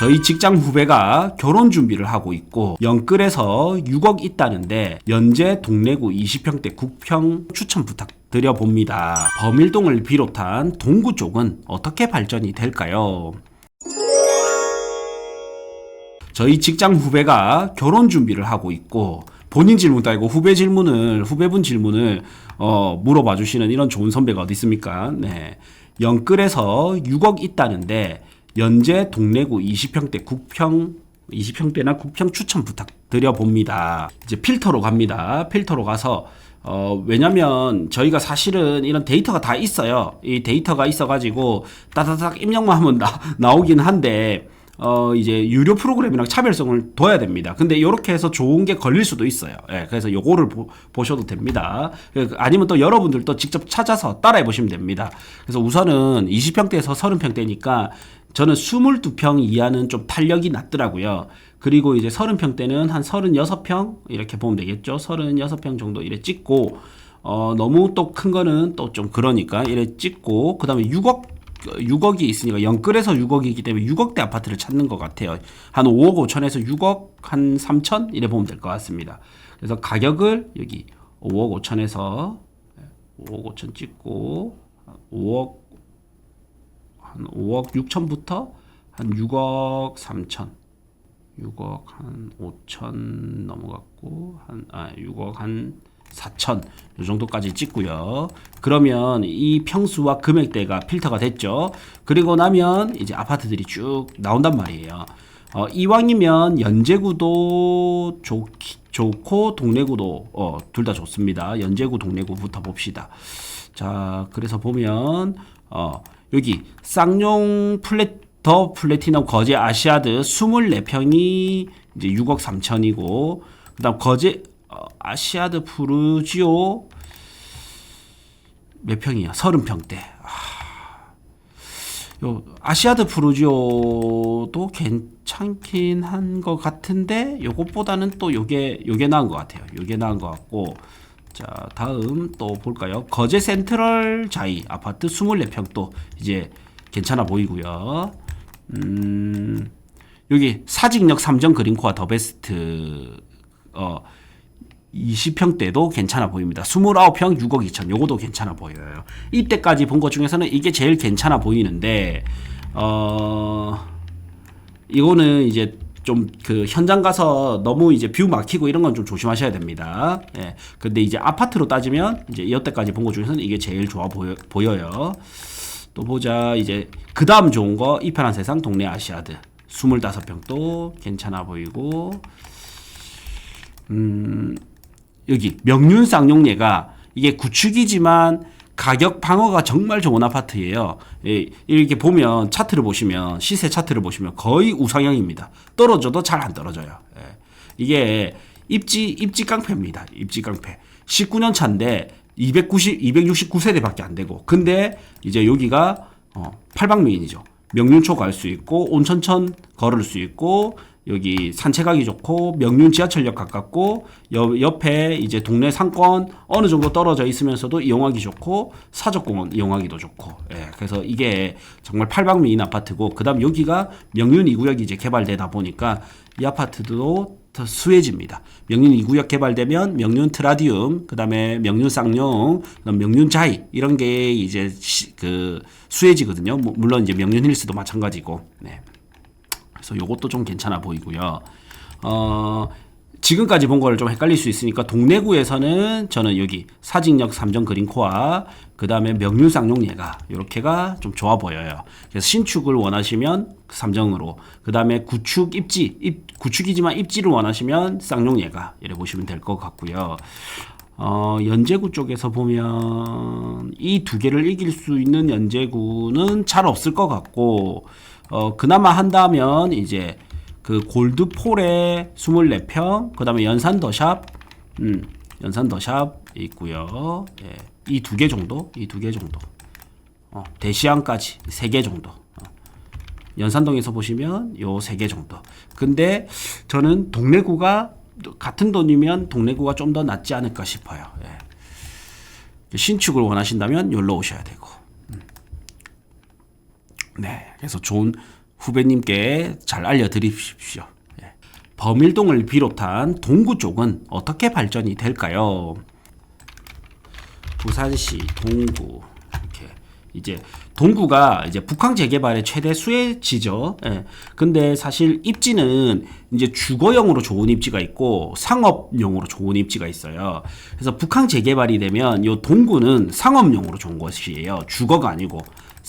저희 직장 후배가 결혼 준비를 하고 있고 영끌에서 6억 있다는데 연재 동래구 20평대 국평 추천 부탁 드려 봅니다. 범일동을 비롯한 동구 쪽은 어떻게 발전이 될까요? 저희 직장 후배가 결혼 준비를 하고 있고 본인 질문도 아니고 후배 질문을 후배분 질문을 어, 물어봐 주시는 이런 좋은 선배가 어디 있습니까? 네. 영끌에서 6억 있다는데 연재 동래구 20평대 국평 20평대나 국평 추천 부탁드려 봅니다. 이제 필터로 갑니다. 필터로 가서 어, 왜냐면 저희가 사실은 이런 데이터가 다 있어요. 이 데이터가 있어가지고 따다닥 입력만 하면 나, 나오긴 한데 어 이제 유료 프로그램이랑 차별성을 둬야 됩니다. 근데 이렇게 해서 좋은 게 걸릴 수도 있어요. 예, 그래서 요거를 보, 보셔도 됩니다. 그, 아니면 또 여러분들도 직접 찾아서 따라해 보시면 됩니다. 그래서 우선은 20평대에서 30평대니까 저는 22평 이하는 좀 탄력이 낮더라고요. 그리고 이제 30평대는 한 36평 이렇게 보면 되겠죠. 36평 정도 이래 찍고 어 너무 또 큰 거는 또 좀 그러니까 이래 찍고 그다음에 6억 6억이 있으니까 영끌에서 6억이기 때문에 6억대 아파트를 찾는 것 같아요. 한 5억 5천에서 6억 한 3천 이래 보면 될 것 같습니다. 그래서 가격을 여기 5억 5천에서 5억 5천 찍고 5억 한 5억 6천부터 한 6억 3천 6억 한 5천 넘어갔고 한 아 6억 한 4천 이 정도까지 찍고요. 그러면 이 평수와 금액대가 필터가 됐죠. 그리고 나면 이제 아파트들이 쭉 나온단 말이에요. 어, 이왕이면 연제구도 좋, 좋고 동래구도 어, 둘 다 좋습니다. 연제구 동래구부터 봅시다. 자, 그래서 보면 어, 여기 쌍용 플랫 더 플래티넘 거제 아시아드 24평이 이제 6억 3천이고 그다음 거제 어, 아시아드 푸르지오 몇 평이야? 30평대. 아, 요 아시아드 푸르지오도 괜찮긴 한 것 같은데 요것보다는 또 요게 요게 나은 것 같아요. 요게 나은 것 같고 자 다음 또 볼까요? 거제 센트럴 자이 아파트 24평 또 이제 괜찮아 보이고요. 음 여기 사직역 삼정 그린코아 더 베스트 어 20평대도 괜찮아 보입니다. 29평 6억 2천. 요거도 괜찮아 보여요. 이때까지 본 것 중에서는 이게 제일 괜찮아 보이는데 어 이거는 이제 좀 그 현장 가서 너무 이제 뷰 막히고 이런 건 좀 조심하셔야 됩니다. 예. 근데 이제 아파트로 따지면 이제 이때까지 본 것 중에서는 이게 제일 좋아 보여, 보여요. 또 보자. 이제 그 다음 좋은 거 이편한 세상 동네 아시아드. 25평도 괜찮아 보이고 음 여기 명륜 쌍용예가 이게 구축이지만 가격 방어가 정말 좋은 아파트예요. 예, 이렇게 보면 차트를 보시면 시세 차트를 보시면 거의 우상향입니다. 떨어져도 잘 안 떨어져요. 예. 이게 입지 입지 깡패입니다. 입지 깡패. 19년 차인데 290 269세대밖에 안 되고 근데 이제 여기가 어, 팔방미인이죠. 명륜초 갈 수 있고 온천천 걸을 수 있고 여기 산책하기 좋고 명륜 지하철역 가깝고 옆, 옆에 이제 동네 상권 어느 정도 떨어져 있으면서도 이용하기 좋고 사적공원 이용하기도 좋고 예, 그래서 이게 정말 팔방미인 아파트고 그다음 여기가 명륜 2구역이 이제 개발되다 보니까 이 아파트도 더 수혜지입니다. 명륜 2구역 개발되면 명륜 트라디움, 그 다음에 명륜 쌍용, 명륜 자이 이런 게 이제 시, 그 수혜지거든요. 뭐, 물론 이제 명륜 힐스도 마찬가지고. 네. 그래서 요것도 좀 괜찮아 보이고요. 어, 지금까지 본 거를 좀 헷갈릴 수 있으니까 동래구에서는 저는 여기 사직역 삼정 그린코아 그 다음에 명륜쌍용예가 이렇게가 좀 좋아 보여요. 그래서 신축을 원하시면 삼정으로 그 다음에 구축 입지 입, 구축이지만 입지를 원하시면 쌍용예가 이래 보시면 될 것 같고요. 어, 연제구 쪽에서 보면 이 두 개를 이길 수 있는 연제구는 잘 없을 것 같고 어, 그나마 한다면 이제 그 골드폴에 24평, 그 다음에 연산 더샵, 음, 연산 더샵 있고요. 예, 이 두 개 정도, 이 두 개 정도. 어, 대시안까지 세 개 정도. 어. 연산동에서 보시면 요 세 개 정도. 근데 저는 동래구가 같은 돈이면 동래구가 좀 더 낫지 않을까 싶어요. 예. 신축을 원하신다면 여기로 오셔야 되고. 음. 네, 그래서 좋은 후배님께 잘 알려드리십시오. 예. 범일동을 비롯한 동구 쪽은 어떻게 발전이 될까요? 부산시 동구 이렇게 이제 동구가 이제 북한 재개발의 최대 수혜지죠. 예. 근데 사실 입지는 이제 주거용으로 좋은 입지가 있고 상업용으로 좋은 입지가 있어요. 그래서 북한 재개발이 되면 요 동구는 상업용으로 좋은 곳이에요. 주거가 아니고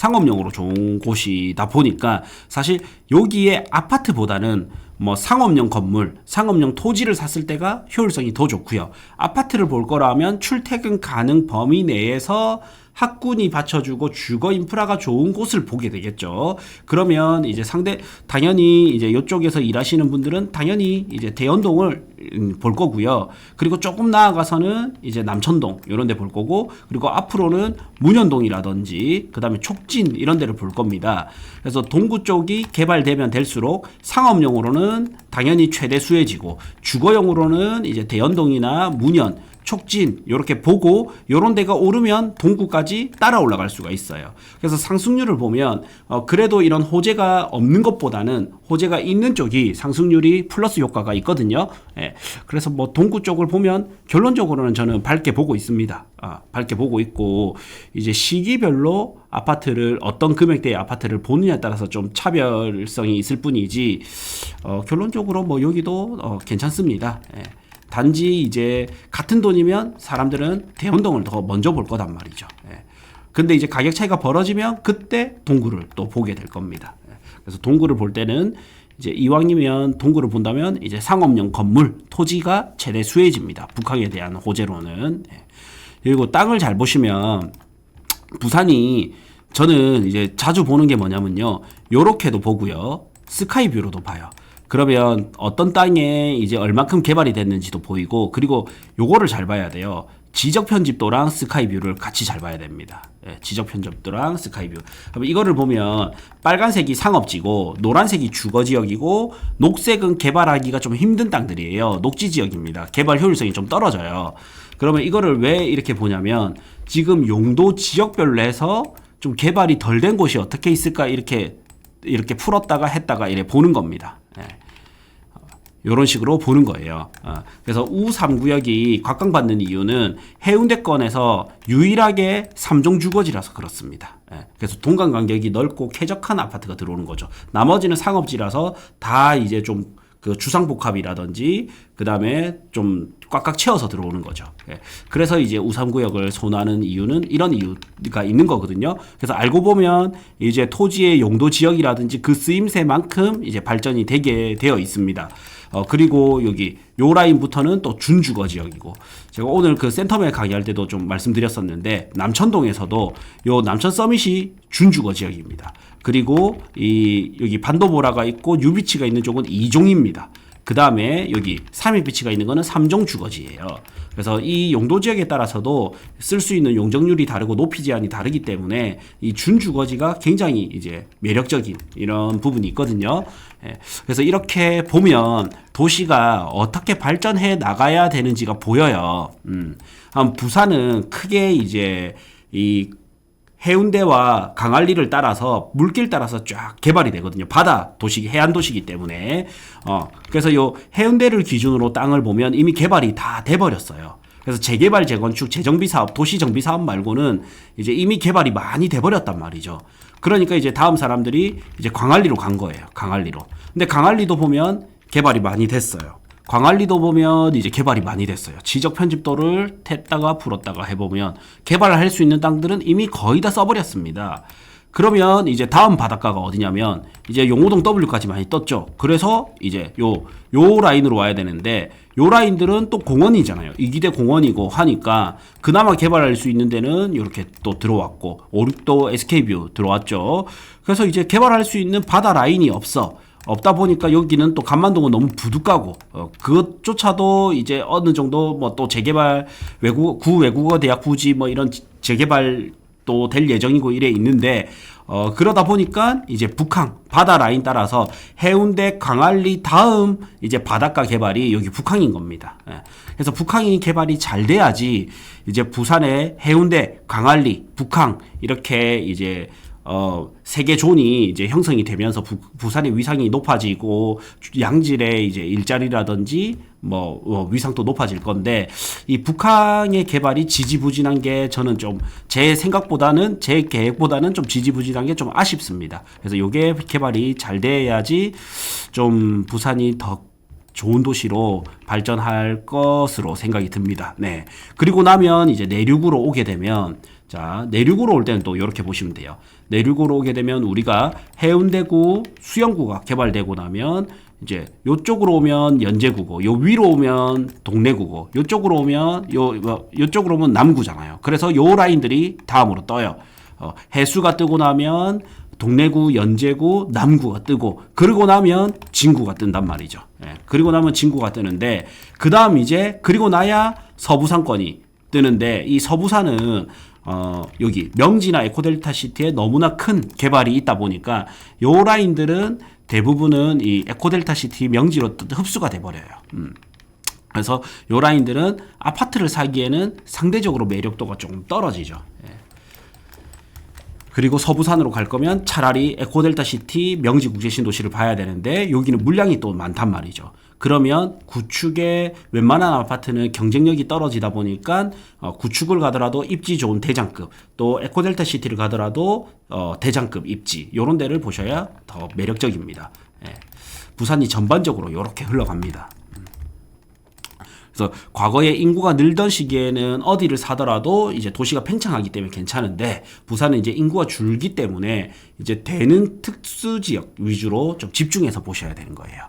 상업용으로 좋은 곳이다 보니까 사실 여기에 아파트보다는 뭐 상업용 건물, 상업용 토지를 샀을 때가 효율성이 더 좋고요. 아파트를 볼 거라면 출퇴근 가능 범위 내에서 학군이 받쳐주고 주거 인프라가 좋은 곳을 보게 되겠죠. 그러면 이제 상대 당연히 이제 이쪽에서 일하시는 분들은 당연히 이제 대연동을 음, 볼 거고요. 그리고 조금 나아가서는 이제 남천동 이런 데 볼 거고 그리고 앞으로는 문현동이라든지 그다음에 촉진 이런 데를 볼 겁니다. 그래서 동구 쪽이 개발되면 될수록 상업용으로는 당연히 최대 수혜지고 주거용으로는 이제 대연동이나 문현 촉진 이렇게 보고 요런 데가 오르면 동구까지 따라 올라갈 수가 있어요. 그래서 상승률을 보면 어 그래도 이런 호재가 없는 것보다는 호재가 있는 쪽이 상승률이 플러스 효과가 있거든요. 예. 그래서 뭐 동구 쪽을 보면 결론적으로는 저는 밝게 보고 있습니다. 아, 밝게 보고 있고 이제 시기별로 아파트를 어떤 금액대의 아파트를 보느냐에 따라서 좀 차별성이 있을 뿐이지 어 결론적으로 뭐 여기도 어 괜찮습니다. 예. 단지 이제 같은 돈이면 사람들은 대운동을 더 먼저 볼 거단 말이죠. 예. 근데 이제 가격 차이가 벌어지면 그때 동구를 또 보게 될 겁니다. 예. 그래서 동구를 볼 때는 이제 이왕이면 동구를 본다면 이제 상업용 건물 토지가 최대 수혜지입니다. 북한에 대한 호재로는 예. 그리고 땅을 잘 보시면 부산이 저는 이제 자주 보는 게 뭐냐면요. 요렇게도 보고요. 스카이뷰로도 봐요. 그러면 어떤 땅에 이제 얼만큼 개발이 됐는지도 보이고 그리고 요거를 잘 봐야 돼요. 지적 편집도랑 스카이뷰를 같이 잘 봐야 됩니다. 예, 지적 편집도랑 스카이뷰. 그럼 이거를 보면 빨간색이 상업지고 노란색이 주거 지역이고 녹색은 개발하기가 좀 힘든 땅들이에요. 녹지 지역입니다. 개발 효율성이 좀 떨어져요. 그러면 이거를 왜 이렇게 보냐면 지금 용도 지역별로 해서 좀 개발이 덜 된 곳이 어떻게 있을까 이렇게 이렇게 풀었다가 했다가 이래 보는 겁니다. 예. 이런 식으로 보는 거예요. 어. 그래서 우3구역이 곽강받는 이유는 해운대권에서 유일하게 3종 주거지라서 그렇습니다. 예. 그래서 동강 간격이 넓고 쾌적한 아파트가 들어오는 거죠. 나머지는 상업지라서 다 이제 좀 그 주상복합이라든지 그 다음에 좀 꽉꽉 채워서 들어오는 거죠. 예. 그래서 이제 우삼구역을 선호하는 이유는 이런 이유가 있는 거거든요. 그래서 알고 보면 이제 토지의 용도 지역이라든지 그 쓰임새만큼 이제 발전이 되게 되어 있습니다. 어, 그리고 여기 요 라인부터는 또 준주거 지역이고 제가 오늘 그 센터맨 강의할 때도 좀 말씀드렸었는데 남천동에서도 요 남천 서밋이 준주거 지역입니다. 그리고 이 여기 반도보라가 있고 유비치가 있는 쪽은 이종입니다. 그 다음에 여기 3일 비치가 있는 거는 3종 주거지예요. 그래서 이 용도 지역에 따라서도 쓸 수 있는 용적률이 다르고 높이 제한이 다르기 때문에 이 준주거지가 굉장히 이제 매력적인 이런 부분이 있거든요. 예. 그래서 이렇게 보면 도시가 어떻게 발전해 나가야 되는지가 보여요. 음. 부산은 크게 이제 이 해운대와 강안리를 따라서 물길 따라서 쫙 개발이 되거든요. 바다 도시, 해안 도시기 때문에. 어, 그래서 요 해운대를 기준으로 땅을 보면 이미 개발이 다 돼버렸어요. 그래서 재개발, 재건축, 재정비 사업, 도시 정비 사업 말고는 이제 이미 개발이 많이 돼버렸단 말이죠. 그러니까 이제 다음 사람들이 이제 광안리로 간 거예요. 강안리로. 근데 강안리도 보면 개발이 많이 됐어요. 광안리도 보면 이제 개발이 많이 됐어요. 지적 편집도를 텄다가 풀었다가 해보면 개발을 할 수 있는 땅들은 이미 거의 다 써버렸습니다. 그러면 이제 다음 바닷가가 어디냐면 이제 용호동 W까지 많이 떴죠. 그래서 이제 요, 요 라인으로 와야 되는데 요 라인들은 또 공원이잖아요. 이기대 공원이고 하니까 그나마 개발할 수 있는 데는 이렇게 또 들어왔고 오륙도 SK뷰 들어왔죠. 그래서 이제 개발할 수 있는 바다 라인이 없어. 없다 보니까 여기는 또 간만동은 너무 부득하고 어, 그것조차도 이제 어느 정도 뭐 또 재개발 외국 구 외국어 대학 부지 뭐 이런 재개발 또 될 예정이고 이래 있는데 어 그러다 보니까 이제 북항 바다 라인 따라서 해운대 광안리 다음 이제 바닷가 개발이 여기 북항인 겁니다. 예. 그래서 북항이 개발이 잘 돼야지 이제 부산의 해운대 광안리 북항 이렇게 이제 어, 세계 존이 이제 형성이 되면서 부, 부산의 위상이 높아지고 양질의 이제 일자리라든지 뭐 어, 위상도 높아질 건데 이 북한의 개발이 지지부진한 게 저는 좀 제 생각보다는 제 계획보다는 좀 지지부진한 게 좀 아쉽습니다. 그래서 요게 개발이 잘 돼야지 좀 부산이 더 좋은 도시로 발전할 것으로 생각이 듭니다. 네. 그리고 나면 이제 내륙으로 오게 되면 자, 내륙으로 올 때는 또 이렇게 보시면 돼요. 내륙으로 오게 되면 우리가 해운대구 수영구가 개발되고 나면 이제 요쪽으로 오면 연제구고 요 위로 오면 동래구고 요쪽으로 오면 요 뭐, 요쪽으로 오면 남구잖아요. 그래서 요 라인들이 다음으로 떠요. 어, 해수가 뜨고 나면 동래구, 연제구, 남구가 뜨고 그러고 나면 진구가 뜬단 말이죠. 예, 그리고 나면 진구가 뜨는데 그 다음 이제 그리고 나야 서부산권이 뜨는데 이 서부산은 어, 여기 명지나 에코델타 시티에 너무나 큰 개발이 있다 보니까 요 라인들은 대부분은 이 에코델타 시티 명지로 흡수가 돼 버려요. 음. 그래서 요 라인들은 아파트를 사기에는 상대적으로 매력도가 조금 떨어지죠. 예. 그리고 서부산으로 갈 거면 차라리 에코델타 시티 명지 국제 신도시를 봐야 되는데 여기는 물량이 또 많단 말이죠. 그러면 구축의 웬만한 아파트는 경쟁력이 떨어지다 보니까 어, 구축을 가더라도 입지 좋은 대장급 또 에코델타 시티를 가더라도 어, 대장급 입지 요런 데를 보셔야 더 매력적입니다. 예. 부산이 전반적으로 이렇게 흘러갑니다. 그래서 과거에 인구가 늘던 시기에는 어디를 사더라도 이제 도시가 팽창하기 때문에 괜찮은데 부산은 이제 인구가 줄기 때문에 이제 되는 특수 지역 위주로 좀 집중해서 보셔야 되는 거예요.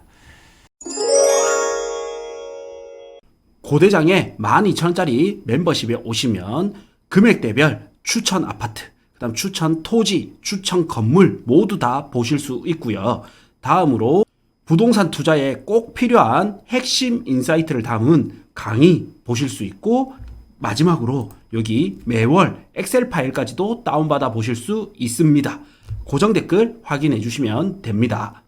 고대장에 12,000원짜리 멤버십에 오시면 금액대별 추천 아파트, 그다음 추천 토지, 추천 건물 모두 다 보실 수 있고요. 다음으로 부동산 투자에 꼭 필요한 핵심 인사이트를 담은 강의 보실 수 있고 마지막으로 여기 매월 엑셀 파일까지도 다운받아 보실 수 있습니다. 고정 댓글 확인해 주시면 됩니다.